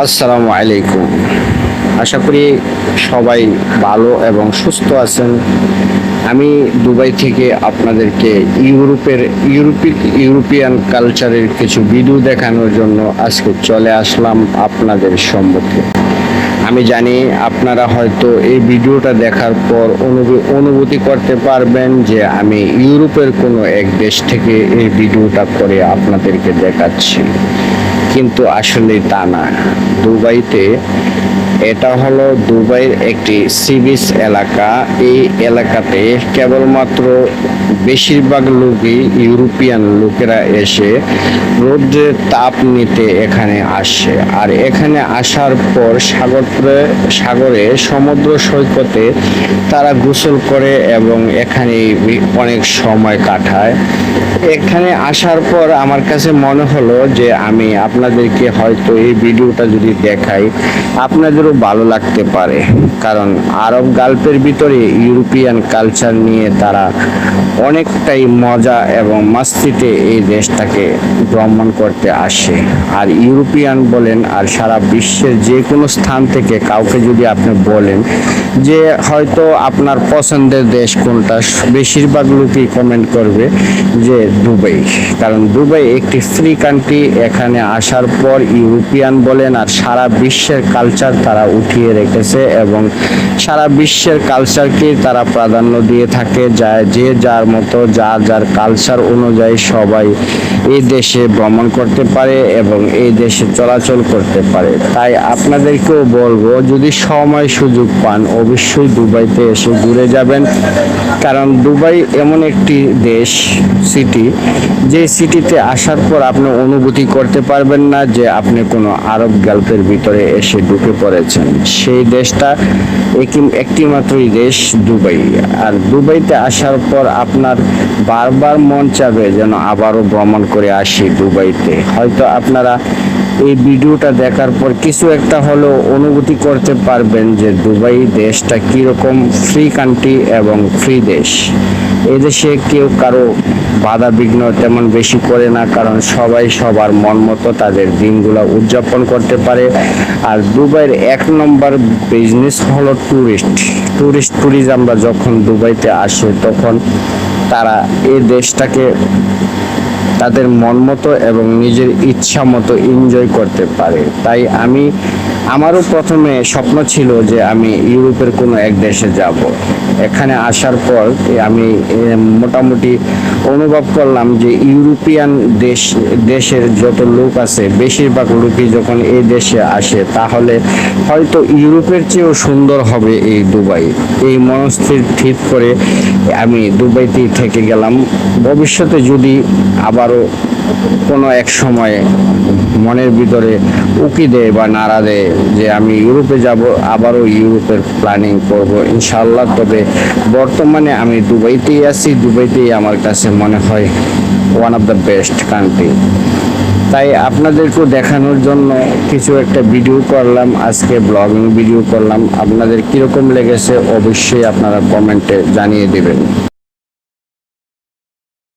আসসালামু আলাইকুম। আশা করি সবাই ভালো এবং সুস্থ আছেন। আমি দুবাই থেকে আপনাদেরকে ইউরোপের ইউরোপি ইউরোপিয়ান কালচারের কিছু ভিডিও দেখানোর জন্য আজকে চলে আসলাম আপনাদের সম্মুখে। আমি জানি আপনারা হয়তো এই ভিডিওটা দেখার পর অনুভূ- অনুভূতি করতে পারবেন যে আমি ইউরোপের কোনো এক দেশ থেকে এই ভিডিওটা করে আপনাদেরকে দেখাচ্ছি। কিন্তু আসলে তা না। দুবাইতে এটা হলো দুবাইয়ের একটি সি বিচ এলাকা। এই এলাকাতে কেবলমাত্র বেশিরভাগ লোকই ইউরোপিয়ান লোকেরা এসে রৌদ্রের তাপ নিতে এখানে আসে। আর এখানে আসার পর সাগরে সাগরে সমুদ্র সৈকতে তারা গোসল করে এবং এখানে অনেক সময় কাটায়। এখানে আসার পর আমার কাছে মনে হলো যে আমি আপনাদেরকে হয়তো এই ভিডিওটা যদি দেখাই, আপনাদেরও ভালো লাগতে পারে। কারণ আরব গাল্পের ভিতরে ইউরোপিয়ান কালচার নিয়ে তারা অনেকটাই মজা এবং মাস্তিতে এই দেশটাকে ভ্রমণ করতে আসে। আর ইউরোপিয়ান বলেন, আর সারা বিশ্বের যে কোনো স্থান থেকে কাউকে যদি আপনি বলেন যে হয়তো আপনার পছন্দের দেশ কোনটা, বেশিরভাগ লোকই কমেন্ট করবে যে দুবাই। কারণ দুবাই একটি ফ্রি কান্ট্রি এখানে আসার পর ইউরোপিয়ান বলেন আর সারা বিশ্বের কালচার তারা উঠিয়ে রেখেছে এবং সারা বিশ্বের কালচারকে তারা প্রাধান্য দিয়ে থাকে। যা যে যার মতো যার যার কালচার অনুযায়ী সবাই এই দেশে ভ্রমণ করতে পারে এবং এই দেশে চলাচল করতে পারে। তাই আপনাদেরকেও বলব, যদি সময় সুযোগ পান, অবশ্যই দুবাইতে এসে ঘুরে যাবেন। কারণ দুবাই এমন একটি দেশ সিটি যে সিটিতে আসার পর আপনি অনুভূতি করতে পারবেন না যে আপনি কোনো আরব গল্পের ভিতরে এসে ঢুকে পড়েছেন। সেই দেশটা একটি মাত্রই দেশ দুবাই। আর দুবাইতে আসার পর আপনার বারবার মন চাবে যেন আবারও ভ্রমণ করে আসি দুবাইতে। হয়তো আপনারা এই ভিডিওটা দেখার পর কিছু একটা হলেও অনুভূতি করতে পারবেন যে দুবাই দেশটা কীরকম ফ্রি কান্ট্রি এবং ফ্রি দেশ। এদেশে কেউ কারও বাধা বিঘ্ন তেমন বেশি করে না, কারণ সবাই সবার মন মতো তাদের দিনগুলো উদযাপন করতে পারে। আর দুবাইয়ের এক নম্বর বিজনেস হলো ট্যুরিস্ট ট্যুরিস্ট ট্যুরিজমরা যখন দুবাইতে আসে তখন তারা এই দেশটাকে তাদের মন মতো এবং নিজের ইচ্ছা মতো এনজয় করতে পারে। তাই আমি, আমারও প্রথমে স্বপ্ন ছিল যে আমি ইউরোপের কোনো এক দেশে যাব। এখানে আসার পর আমি মোটামুটি অনুভব করলাম যে ইউরোপিয়ান দেশ, দেশের যত লোক আছে, বেশিরভাগ লোকই যখন এই দেশে আসে, তাহলে হয়তো ইউরোপের চেয়েও সুন্দর হবে এই দুবাই। এই মনস্থির ঠিক করে আমি দুবাইতেই থেকে গেলাম। ভবিষ্যতে যদি আবারও কোনো এক সময় মনের ভিতরে উকি দেয় বা নাড়া দেয় যে আমি ইউরোপে যাব, আবারও ইউরোপের প্ল্যানিং করব। ইনশাল্লাহ তবে বর্তমানে আমি দুবাইতেই আছি, দুবাইতেই আমার কাছে মনে হয় one of the best country তাই আপনাদেরকেও দেখানোর জন্য কিছু একটা ভিডিও করলাম, আজকে ব্লগিং ভিডিও করলাম। আপনাদের কীরকম লেগেছে, অবশ্যই আপনারা কমেন্টে জানিয়ে দেবেন।